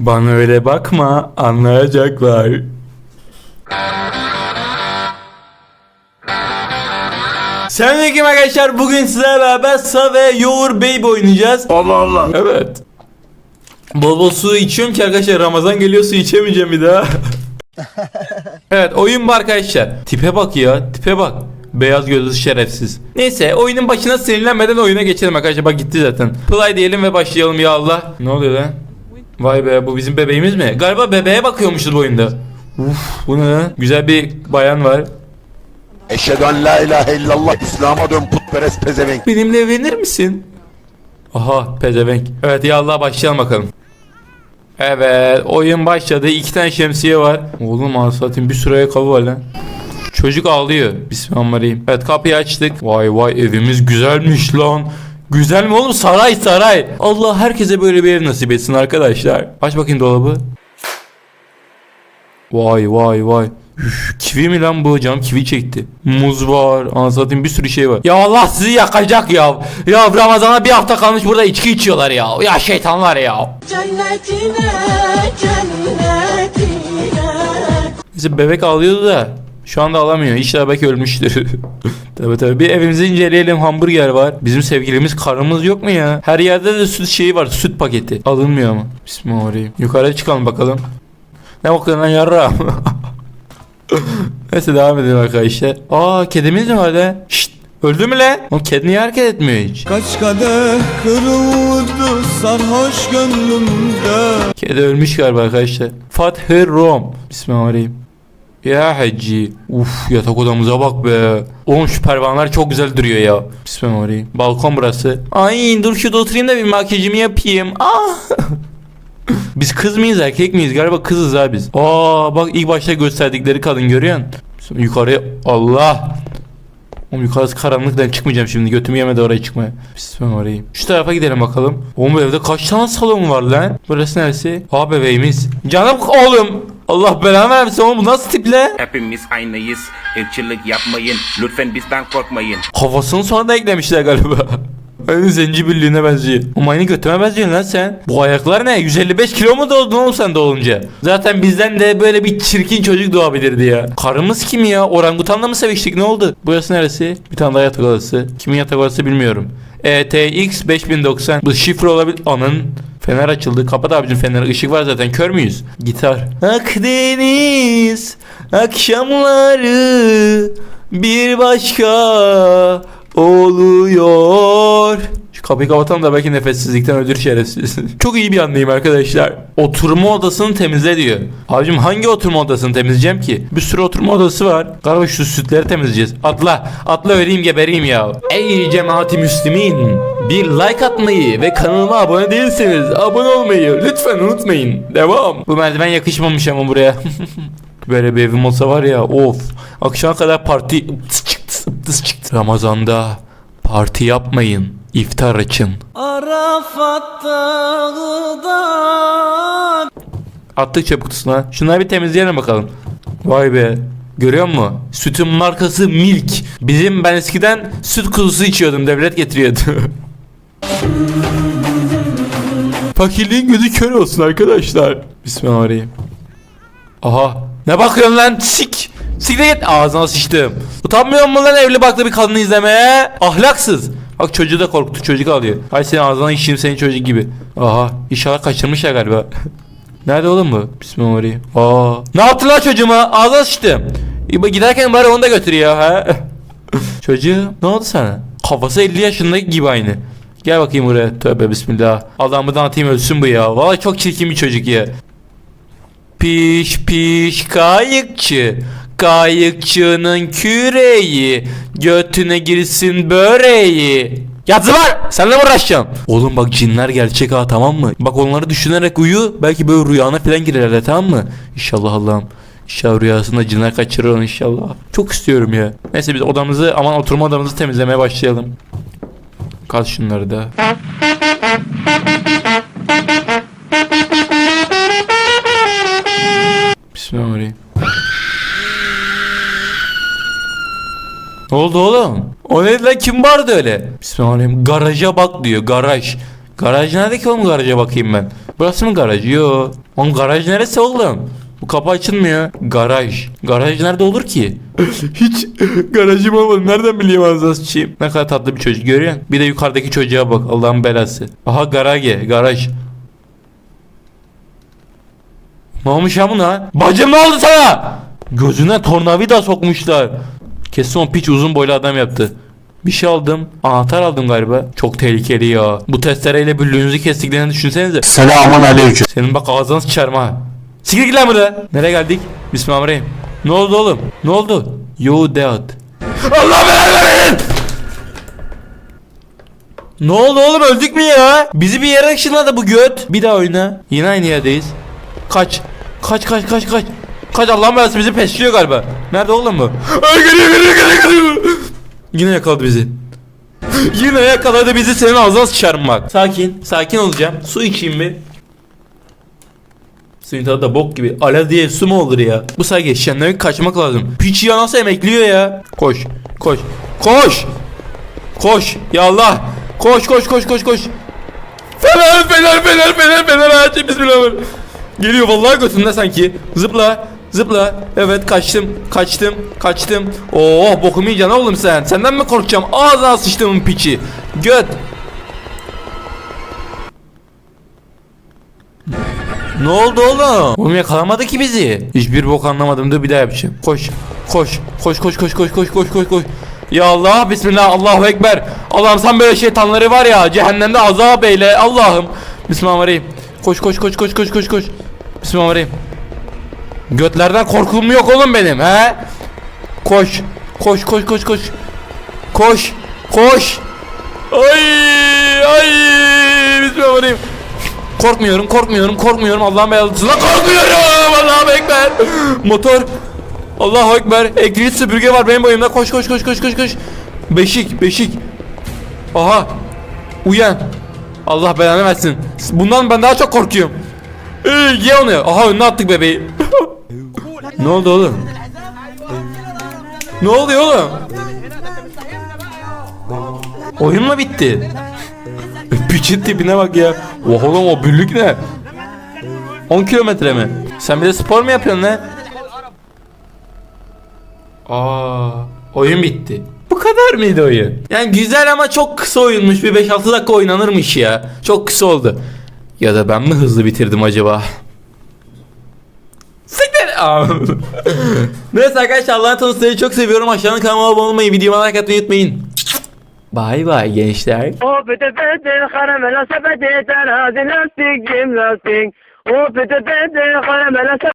Bana öyle bakma anlayacaklar. Selamünaleyküm arkadaşlar. Bugün sizlerle beraber Sa ve Yoğur Baby oynayacağız. Allah Allah. Evet. Bol bol su içiyorum ki arkadaşlar Ramazan geliyor su içemeyeceğim bir daha. evet oyun bu arkadaşlar. Tipe bak ya tipe bak. Beyaz gözlü şerefsiz. Neyse oyunun başına sinirlenmeden oyuna geçelim arkadaşlar. Bak gitti zaten. Play diyelim ve başlayalım ya Allah. Ne oluyor lan? Vay be bu bizim bebeğimiz mi? Galiba bebeğe bakıyormuşuz bu oyunda. Uf bu ne? Güzel bir bayan var. Eşhedü en la ilahe illallah İslam'a dön putperest pezevenk. Benimle evlenir misin? Aha pezevenk. Evet ya Allah başlayalım bakalım. Evet oyun başladı. İki tane şemsiye var. Oğlum anasatayım bir sürü ayakkabı var lan. Çocuk ağlıyor. Bismillahirrahmanirrahim. Evet kapıyı açtık. Vay vay evimiz güzelmiş lan. Güzel mi oğlum? Saray saray. Allah herkese böyle bir ev nasip etsin arkadaşlar. Aç bakayım dolabı. Vay vay vay. Üf, kivi mi lan bu? Cam kivi çekti. Muz var. Anlatayım bir sürü şey var. Ya Allah sizi yakacak ya. Ya Ramazan'a bir hafta kalmış burada içki içiyorlar ya. Ya şeytanlar ya. Cennetine, cennetine. Bizim bebek ağlıyordu da. Şu anda alamıyor. İnşallah belki ölmüştür. tabii tabii. Bir evimizi inceleyelim. Hamburger var. Bizim sevgilimiz karımız yok mu ya? Her yerde de süt şeyi var. Süt paketi. Alınmıyor ama. Bismillahirrahmanirrahim. Yukarı çıkalım bakalım. Ne bakıyorsun lan yarra? Neyse devam edelim arkadaşlar. Aa kedimiz mi var lan? Şşt. Öldü mü lan? Oğlum kedi niye hareket etmiyor hiç? Kaç kadeh kırıldı sarhoş gönlümde Kedi ölmüş galiba arkadaşlar. Fathı Rom. Bismillahirrahmanirrahim. Ya hacı. Uf yatak odamıza bak be. Oğlum şu pervaneler çok güzel duruyor ya. Bismillahirrahmanirrahim. Balkon burası. Ay dur şurada oturayım da bir makyajımı yapayım. Ah. biz kız mıyız erkek miyiz? Galiba kızız ha biz. Aa bak ilk başta gösterdikleri kadın görüyor musun? Bismillah- Yukarıya Allah. Oğlum yukarısı karanlıktan çıkmayacağım şimdi. Götümü yemedi oraya çıkmaya. Bismillahirrahmanirrahim. Şu tarafa gidelim bakalım. Oğlum bu evde kaç tane salon var lan? Burası neresi? Ha bebeğimiz. Canım oğlum. Allah belanı versin oğlum bu nasıl tiple? Hepimiz aynıyız. Irkçılık yapmayın. Lütfen bizden korkmayın. Kafasını sonra da eklemişler galiba. Aynı zencibirliğine benziyor. Oğlum aynı götüme benziyorsun lan sen. Bu ayaklar ne? 155 kilo mu doğdun oğlum sen doğunca? Zaten bizden de böyle bir çirkin çocuk doğabilirdi ya. Karımız kim ya? Orangutanla mı seviştik ne oldu? Burası neresi? Bir tane daha yatak odası. Kimin yatak odası bilmiyorum. ETX 5090. Bu şifre olabilir. Anın. Fener açıldı. Kapat abicim feneri. Işık var zaten. Kör müyüz? Gitar. Akdeniz akşamları bir başka oluyor. Şu kapıyı kapatalım da belki nefessizlikten ölür şerefsiz. Çok iyi bir anlayayım arkadaşlar. Oturma odasını temizle diyor. Abicim hangi oturma odasını temizleyeceğim ki? Bir sürü oturma odası var. Galiba şu sütleri temizleyeceğiz. Atla. Atla öleyim gebereyim ya. Ey cemaati müslümin. Bir like atmayı ve kanalıma abone değilseniz abone olmayı lütfen unutmayın. Devam. Bu merdiven yakışmamış ama buraya. Böyle bir evim olsa var ya of. Akşama kadar parti. Ramazanda parti yapmayın. İftar açın. Arafat dağıdan Attık çöp kutusuna. Şunları bir temizleyelim bakalım. Vay be. Görüyor musun? Sütün markası Milk. Bizim ben eskiden süt kuzusu içiyordum. Devlet getiriyordu. Fakirliğin gözü kör olsun arkadaşlar. Bismillahirrahmanirrahim. Aha. Ne bakıyorsun lan? Sik. Sikre git. Ağzına sıçtım. Utanmıyor musun lan evli baklı bir kadını izlemeye? Ahlaksız. Bak çocuğu da korktu. Çocuk ağlıyor. Hay senin ağzına işim senin çocuk gibi. Aha. İnşallah kaçırmışlar galiba. Nerede oğlum bu? Bismillahirrahmanirrahim. Aa. Ne yaptın lan çocuğuma? Ağzına sıçtım. Giderken bari onu da götür ya. Ha? Çocuğum ne oldu sana? Kafası 50 yaşındaki gibi aynı. Gel bakayım buraya. Tövbe bismillah. Allah'ımdan atayım ölsün bu ya. Vallahi çok çirkin bir çocuk ya. Piş piş kayıkçı Kayıkçının küreği Götüne girsin böreği. Yazı var Seninle mi uğraşacağım? Oğlum bak cinler gerçek ha tamam mı? Bak onları düşünerek uyu Belki böyle rüyana falan girerler tamam mı? İnşallah Allah'ım. İnşallah rüyasında cinler kaçırır onu inşallah. Çok istiyorum ya. Neyse biz odamızı aman oturma odamızı temizlemeye başlayalım. Kal şunları da Ne oldu oğlum? O ne lan kim vardı öyle? Bismillahirrahmanirrahim. Garaja bak diyor garaj. Garaj nerede ki oğlum garaja bakayım ben. Burası mı garaj? Yo. Oğlum garaj neresi oğlum? Bu kapı açılmıyor. Garaj. Garaj nerede olur ki? Hiç garajım olmadı. Nereden bileyim sıçayım? Ne kadar tatlı bir çocuk görüyor musun? Bir de yukarıdaki çocuğa bak. Allah'ın belası. Aha garage. Garaj. Ne olmuş ya buna? Bacım ne oldu sana? Gözüne tornavida sokmuşlar. Kesin o piç uzun boylu adam yaptı. Bir şey aldım. Anahtar aldım galiba. Çok tehlikeli ya. Bu testereyle büllüğünüzü kestiklerini düşünsenize. Selamun aleyküm. Senin bak ağzını sıçarım ha. Siktir git lan burada. Nereye geldik? Bismillahirrahmanirrahim. Ne oldu oğlum? Ne oldu? You dead. Allah belanı verin! Ne oldu oğlum öldük mü ya? Bizi bir yere ışınladı bu göt. Bir daha oyna. Yine aynı yerdeyiz. Kaç. Kaç kaç kaç kaç. Kaç Allah'ın belası bizi peşliyor galiba. Nerede oğlum bu? Ay geliyor geliyor geliyor geliyor. Yine yakaladı bizi. Yine yakaladı bizi senin ağzına sıçarım bak. Sakin, sakin olacağım. Su içeyim bir. Suyun tadı da bok gibi. Ala diye su mu olur ya? Bu sayı geçişenlere kaçmak lazım. Piç ya nasıl emekliyor ya? Koş, koş, koş! Koş, ya Allah! Koş, koş, koş, koş, koş! Fener, fener, fener, fener, fener, açın bismillah. Geliyor vallahi götümde sanki. Zıpla, zıpla. Evet kaçtım, kaçtım, kaçtım. Oo bokumu yiyeceksin oğlum sen. Senden mi korkacağım? Ağzına sıçtığımın piçi. Göt. Ne oldu oğlum? Oğlum yakalamadı ki bizi. Hiçbir bok anlamadım. Dur bir daha yapacağım. Koş. Koş. Koş koş koş koş koş koş koş koş. Ya Allah bismillah Allahu ekber. Allah'ım sen böyle şeytanları var ya cehennemde azap eyle Allah'ım. Bismillahirrahmanirrahim. Koş koş koş koş koş koş koş. Bismillahirrahmanirrahim. Götlerden korkum yok oğlum benim he? Koş. Koş koş koş koş. Koş. Koş. Ay ay Bismillahirrahmanirrahim. Korkmuyorum, korkmuyorum, korkmuyorum. Allah'ın belası. Lan korkmuyorum. Allah'ım ekber. Motor. Allahu ekber. Ekrit süpürge var benim boyumda. Koş koş koş koş koş koş. Beşik, beşik. Aha. Uyan. Allah belanı versin. Bundan ben daha çok korkuyorum. Ee, ye onu. Aha önüne attık bebeği. Ne oldu oğlum? Ne oluyor oğlum? Oyun mu bitti? Piçin tipine bak ya. Oha oğlum o büllük ne? 10 kilometre mi? Sen bir de spor mu yapıyorsun lan? Aa, oyun bitti. Bu kadar mıydı oyun? Yani güzel ama çok kısa oyunmuş. Bir 5-6 dakika oynanırmış ya. Çok kısa oldu. Ya da ben mi hızlı bitirdim acaba? Neyse arkadaşlar Allah'ın tanrısını çok seviyorum. Aşağıdan kanalıma abone olmayı, videoma like atmayı unutmayın. Bay bay gençler.